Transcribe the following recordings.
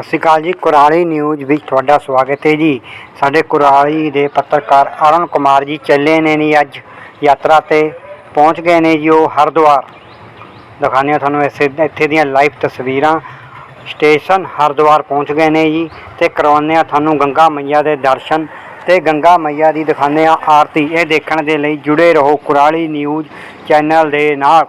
ਸਤਿ ਸ਼੍ਰੀ ਅਕਾਲ ਜੀ, ਕੁਰਾਲੀ ਨਿਊਜ਼ ਵਿੱਚ ਤੁਹਾਡਾ ਸਵਾਗਤ ਹੈ ਜੀ। ਸਾਡੇ ਕੁਰਾਲੀ ਦੇ ਪੱਤਰਕਾਰ ਅਰੁਣ ਕੁਮਾਰ ਜੀ ਚੱਲੇ ਨੇ ਜੀ ਅੱਜ ਯਾਤਰਾ ਤੇ, ਪਹੁੰਚ ਗਏ ਨੇ ਜੀ ਉਹ ਹਰਿਦੁਆਰ। ਦਿਖਾਉਂਦੇ ਹਾਂ ਤੁਹਾਨੂੰ ਇਸੇ ਇੱਥੇ ਦੀਆਂ ਲਾਈਵ ਤਸਵੀਰਾਂ। ਸਟੇਸ਼ਨ ਹਰਿਦੁਆਰ ਪਹੁੰਚ ਗਏ ਨੇ ਜੀ ਤੇ ਕਰਵਾਉਂਦੇ ਹਾਂ ਤੁਹਾਨੂੰ ਗੰਗਾ ਮਈਆ ਦੇ ਦਰਸ਼ਨ ਤੇ ਗੰਗਾ ਮਈਆ ਦੀ ਦਿਖਾਉਂਦੇ ਹਾਂ ਆਰਤੀ। ਇਹ ਦੇਖਣ ਦੇ ਲਈ ਜੁੜੇ ਰਹੋ ਕੁਰਾਲੀ ਨਿਊਜ਼ ਚੈਨਲ ਦੇ ਨਾਲ।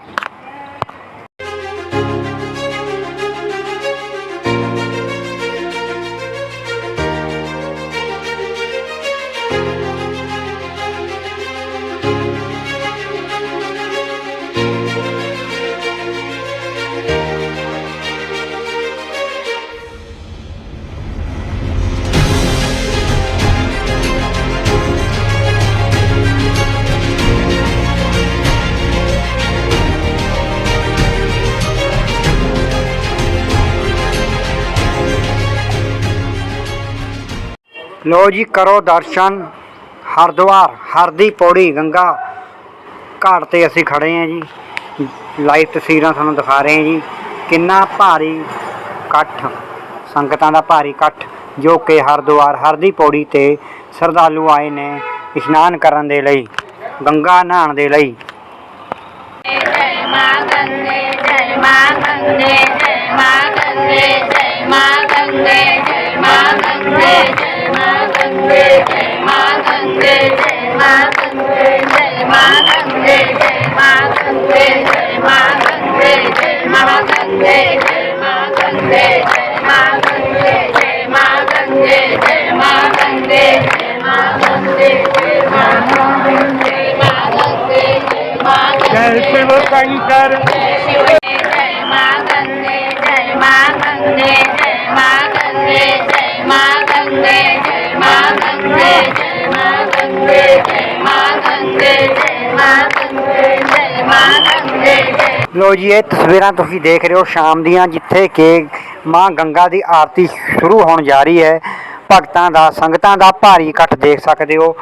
ਲੋ ਜੀ, ਕਰੋ ਦਰਸ਼ਨ। ਹਰਦੁਆਰ, ਹਰਦੀ ਪੌੜੀ, ਗੰਗਾ ਘਾਟ ਤੇ ਅਸੀਂ ਖੜੇ ਆਂ ਜੀ। ਲਾਈਵ ਤਸਵੀਰਾਂ ਤੁਹਾਨੂੰ ਦਿਖਾ ਰਹੇ ਹਾਂ ਜੀ। ਕਿੰਨਾ ਭਾਰੀ ਇਕੱਠ, ਸੰਗਤਾਂ ਦਾ ਭਾਰੀ ਇਕੱਠ, ਜੋ ਕਿ ਹਰਦੁਆਰ, ਹਰਦੀ ਪੌੜੀ ਤੇ ਸਰਦਾਲੂ ਆਏ ਨੇ ਇਸ਼ਨਾਨ ਕਰਨ ਦੇ ਲਈ, ਗੰਗਾ ਨਹਾਣ ਦੇ ਲਈ। ਜੈ ਮਾਂ ਗੰਗੇ, ਜੈ ਮਾਂ ਗੰਗੇ, ਜੈ ਮਾਂ ਗੰਗੇ, ਜੈ ਮਾਂ ਗੰਗੇ जय मां गंगे जय मां गंगे जय मां गंगे जय मां गंगे जय मां गंगे जय मां गंगे जय मां गंगे जय मां गंगे जय मां गंगे जय मां गंगे जय मां गंगे जय मां गंगे जय मां गंगे जय मां गंगे जय मां जय गंगे शिव शंकर ਲੋ ਜੀ, ਇਹ ਤਸਵੀਰਾਂ ਤੁਸੀਂ ਦੇਖ ਰਹੇ ਹੋ ਸ਼ਾਮ ਦੀਆਂ, ਜਿੱਥੇ ਕਿ ਮਾਂ ਗੰਗਾ ਦੀ ਆਰਤੀ ਸ਼ੁਰੂ ਹੋਣ ਜਾ ਰਹੀ ਹੈ। ਭਗਤਾਂ ਦਾ, ਸੰਗਤਾਂ ਦਾ ਭਾਰੀ ਇਕੱਠ ਦੇਖ ਸਕਦੇ ਹੋ।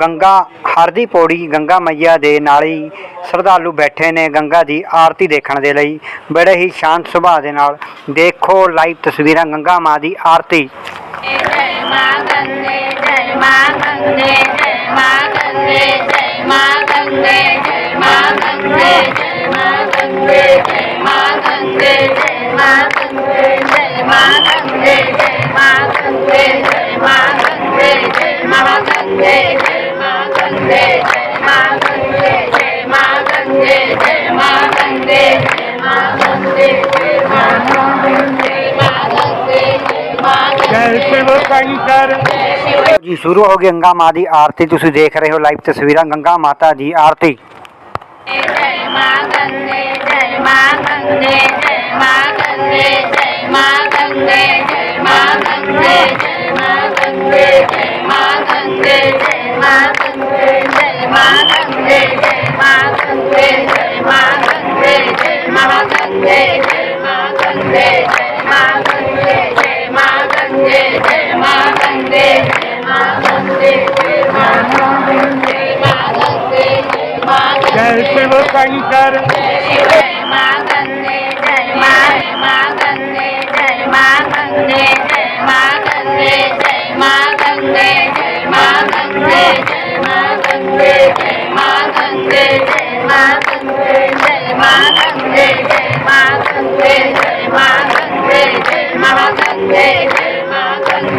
ਗੰਗਾ ਹਰ ਦੀ ਪੌੜੀ, ਗੰਗਾ ਮਈਆ ਦੇ ਨਾਲ ਹੀ ਸ਼ਰਧਾਲੂ ਬੈਠੇ ਨੇ ਗੰਗਾ ਦੀ ਆਰਤੀ ਦੇਖਣ ਦੇ ਲਈ। ਬੜੇ ਹੀ ਸ਼ਾਂਤ ਸੁਭਾਅ ਦੇ ਨਾਲ ਦੇਖੋ ਲਾਈਵ ਤਸਵੀਰਾਂ ਗੰਗਾ ਮਾਂ ਦੀ ਆਰਤੀ। ਮਾਂ ਗੰਗੇ, ਜੈ ਮਾਂ ਗੰਗੇ, ਜੈ ਮਾਂ ਗੰਗੇ, ਜੈ ਮਾਂ ਗੰਗੇ। गंगे जय माँ गंगे जय माँ गंगे जय माँ गंगे जय माँ गंगे जय माँ गंगे जय माँ गंगे जय माँ गंगे जय माँ गंगे जय माँ गंगे जय माँ गंगे जय माँ गंगे जय माँ गंगे जय माँ जय शिव शंकर जी शुरू होगी गंगा माँ की आरती तुम देख रहे हो लाइव तस्वीर गंगा माता की आरती जय माँ गंगे जय माँ गंगे जय मां गंगे जय मां गंगे जय मां गंगे जय मां गंगे जय मां गंगे जय मां गंगे जय मां गंगे जय मां गंगे जय मां गंगे जय मां गंगे जय मां गंगे जय मां गंगे जय मां गंगे जय मां गंगे जय मां गंगे जय मां गंगे जय मां गंगे जय मां जय गंगे शिव शंकर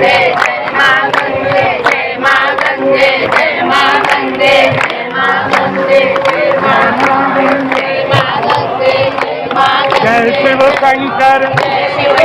गंगे जय मां गंगे जय मां गंगे जय मां गंगे जय मां गंगे जय मां गंगे जय मां गंगे जय मां जय गंगे शिव शंकर जय